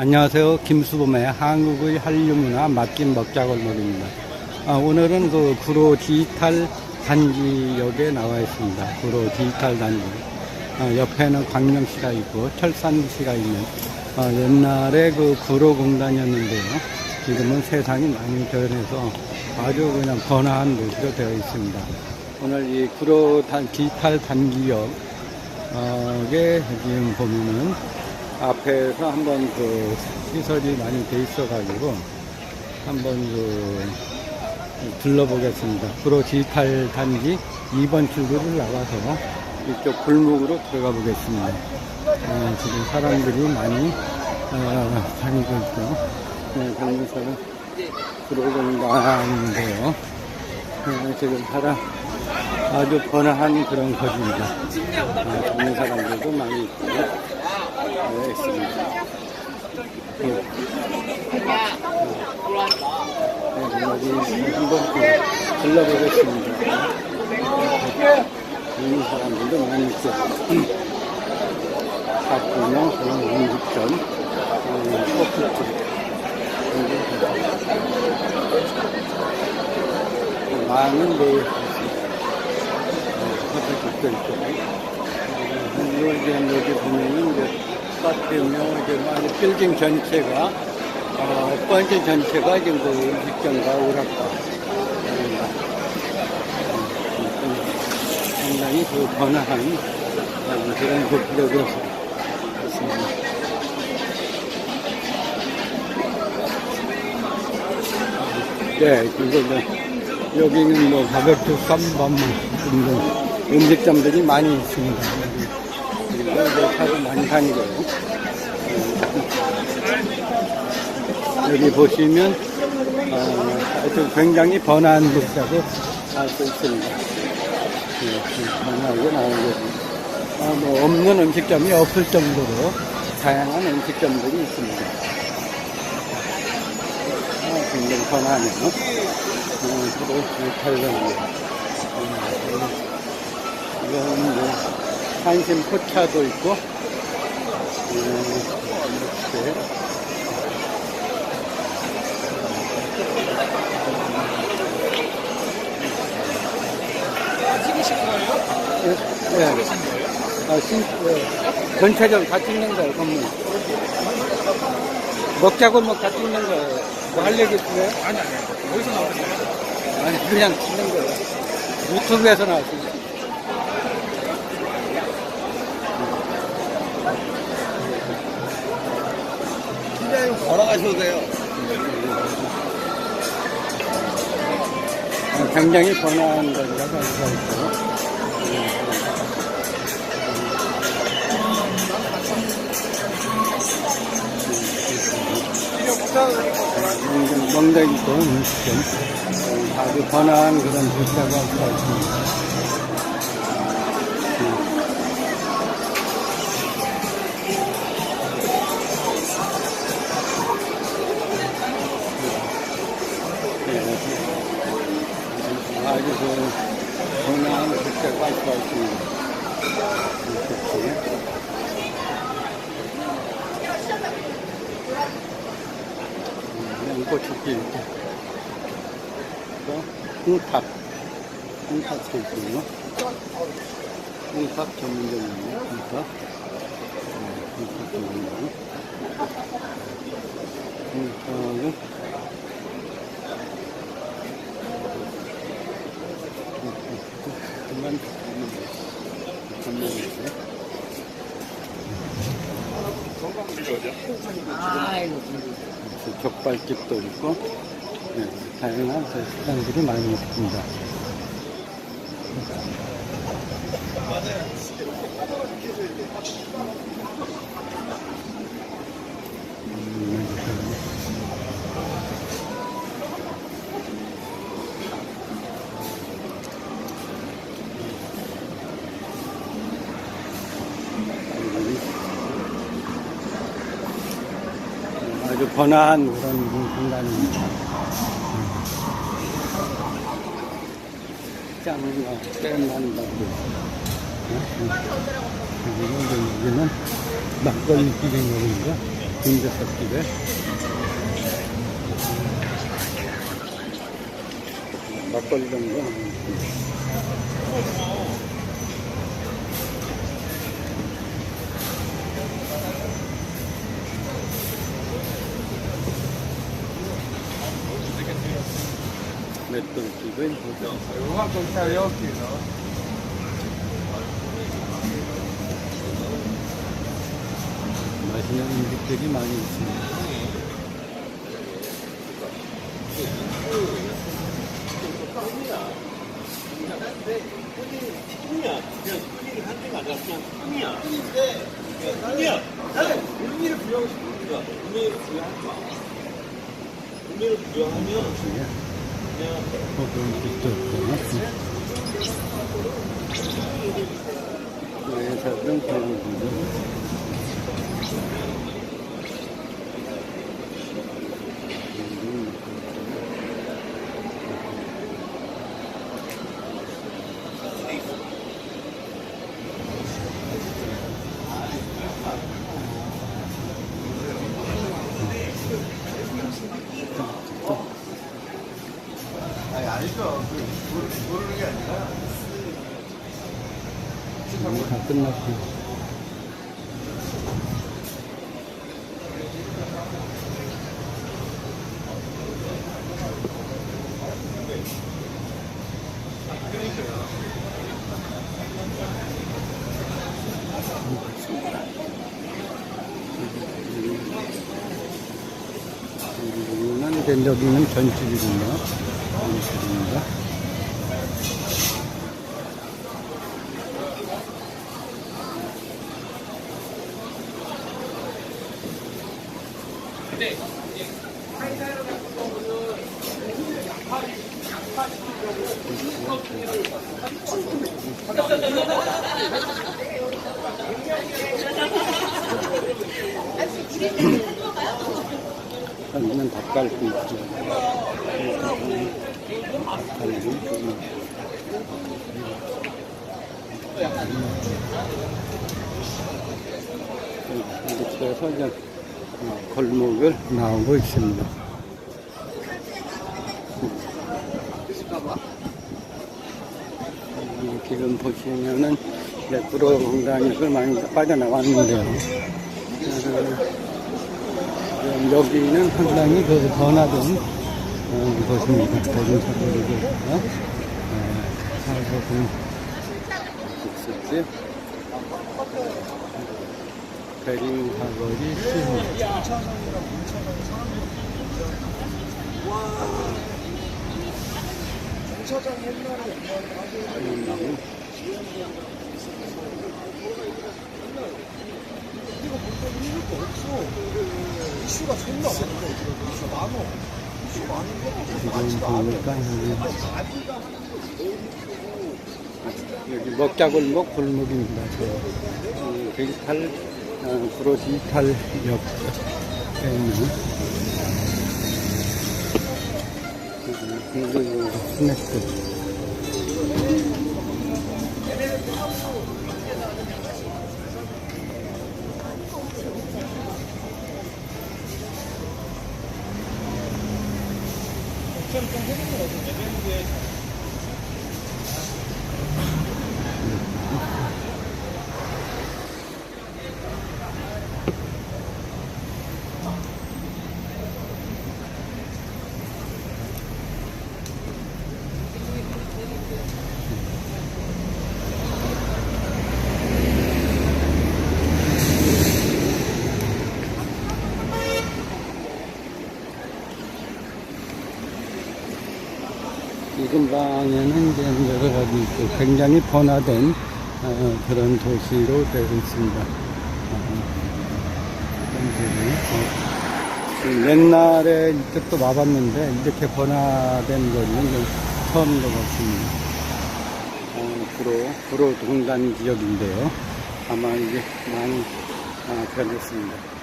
안녕하세요. 김수범의 한국의 한류문화 맛집 먹자골목입니다. 아, 오늘은 그 구로 디지털 단지역에 나와 있습니다. 구로 디지털 단지. 아, 옆에는 광명시가 있고 철산시가 있는 아, 옛날에 그 구로 공단이었는데요. 지금은 세상이 많이 변해서 아주 그냥 번화한 도시로 되어 있습니다. 오늘 이 구로 단, 디지털 단지역 에 지금 보면은 앞에서 한번 그 시설이 많이 돼 있어 가지고 한번 그 둘러보겠습니다. 프로 디지털 단지 2번 출구를 나가서 이쪽 골목으로 들어가 보겠습니다. 어, 지금 사람들이 많이 어, 다니고 있죠. 네, 거기서 들어온다는데요. 네, 지금 사람 아주 번화한 그런 곳입니다. 아, 젊은 사람들도 많이 있고, 한번 또 들러보겠습니다. 젊은 사람들도 많이 있죠. 닭구멍, 그런 음식점, 어, 커피집, 그리고 많은 데 커피집도 있고. 여기, 여기 보면은 이제 카페며 이제 많이 빌딩 전체가, 어, 번째 전체가 지금 그 음식점과 오락가. 상당히 그 번화한 어, 그런 곳들이 있습니다. 네, 그리고 뭐, 여기는 뭐 가볍게 쌈밥 등등 음식점들이 많이 있습니다. 이제 차도 많이 다니고요. 네. 여기 보시면, 어, 굉장히 번화한 곳이라고 알 수 있습니다. 네, 번화하게 나오고, 아, 뭐, 없는 음식점이 없을 정도로 다양한 음식점들이 있습니다. 아, 굉장히 번화하네요. 어, 그리고 탈거입니다. 이건 뭐, 한심 포차도 있고, 음, 이렇게. 예, 예. 아, 신, 예. 전체적으로 다 찍는 거예요, 건물. 먹자고 먹다 찍는 거예요. 뭐 할 얘기 있어요? 아니, 아니. 어디서 나오세요? 아니, 그냥 찍는 거예요. 유튜브에서 나왔습니 다. 팀장님 걸어가셔도 돼요. 어, 굉장히 번화한 거리라고 할 수가 있고. 음, 있고 음식점. 음, 아주 번화한 그런 수가 있습니다. 그 번화한 도시라고 할 수가 있습니다. 이렇게. 양꼬치길 이렇게. 또, 홍탑. 홍탑도 있고요. 홍탑 전문점이에요. 홍탑. 네, 전문점. 홍탑은, 그만 전문점이에요. 그 족발집도 있고 네, 다양한 그 식당들이 많이 있습니다. 아주 번화한 그런 공간입니다. 짱나, 땡난다고. 여기는, 여기는 막걸리 비빔면인가? 군대석집에 막걸리 정도 나옵니다. 맷돌집은 맛있는 음식들이 많이 있습니다. 혹은 빗돌도 외사든 그런 아니, 아 니죠. 그, 모르- 모르는 게 아니라. 다 끝났고 여기는 전집이군요. 여기는 닭갈비 있죠. 닭갈비. 이렇게 해서 이제 어, 골목을 나오고 있습니다. 음, 지금 보시면은 이제 구로 공단에서 많이 빠져나왔는데요. 어, 그럼 여기는 상당히 그 번화된 어, 곳입니다. 대중사거리고 어, 사거리 국수집 대림사거리 시흥 시흥 이슈가 존나 많은데, 이슈 많어. 이슈 많은 거 지금 보니까 여기 먹자골목 골목입니다. 저 어, 디지털 어, 구로 디지털 역에 있는 이거 스낵 들 이 근방에는 이제 여러 가지 그 굉장히 번화된 어, 그런 도시로 되고 있습니다. 어, 어, 그 옛날에 이쪽도 와봤는데 이렇게 번화된 거리는 좀 처음인 것 같습니다. 어, 구로, 구로 동단 지역인데요. 아마 이게 많이 아, 변했습니다.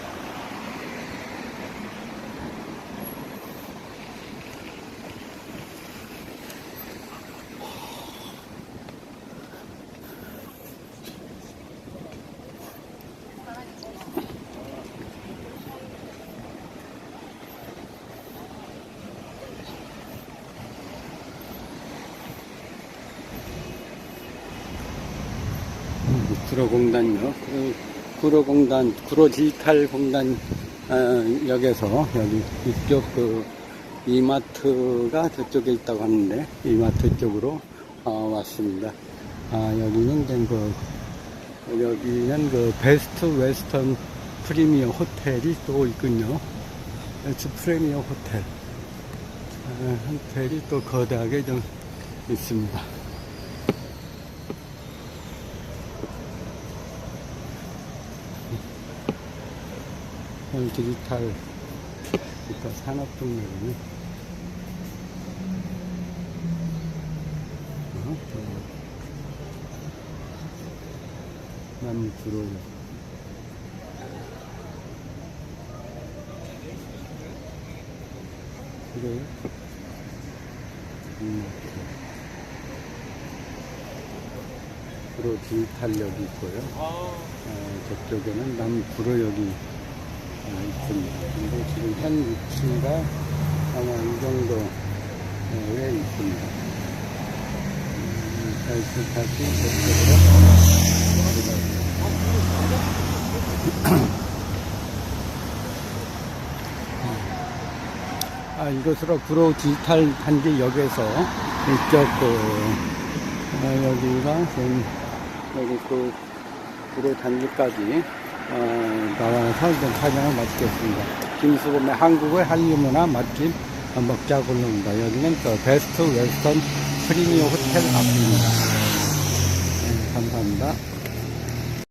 구로공단역, 그 구로공단, 구로 디지털 공단 어, 역에서 여기 이쪽 그 이마트가 저쪽에 있다고 하는데 이마트 쪽으로 어, 왔습니다. 아 여기는 그 여기는 그 베스트 웨스턴 프리미엄 호텔이 또 있군요. 베스트 프리미엄 호텔. 아, 호텔이 또 거대하게 좀 있습니다. 현 디지털 그러니까 산업 동네로는. 어, 저 남구로 그래. 이마트 구로 디지털역이 있고요. 어, 저쪽에는 남구로역이 어, 있습니다. 근데 지금 현 위치가 아마 이 정도에 있습니다. 음, 다시, 다시 저쪽으로. 아, 이것으로 구로 디지털 단지 역에서 이쪽 그, 어, 여기가 지금 여기 그 구로 단지까지 어, 나와서 이제 촬영을 마치겠습니다. 김수범의 한국의 한류문화 맛집 먹자 골로입니다. 여기는 그 베스트 웨스턴 프리미엄 호텔 앞입니다. 네, 감사합니다.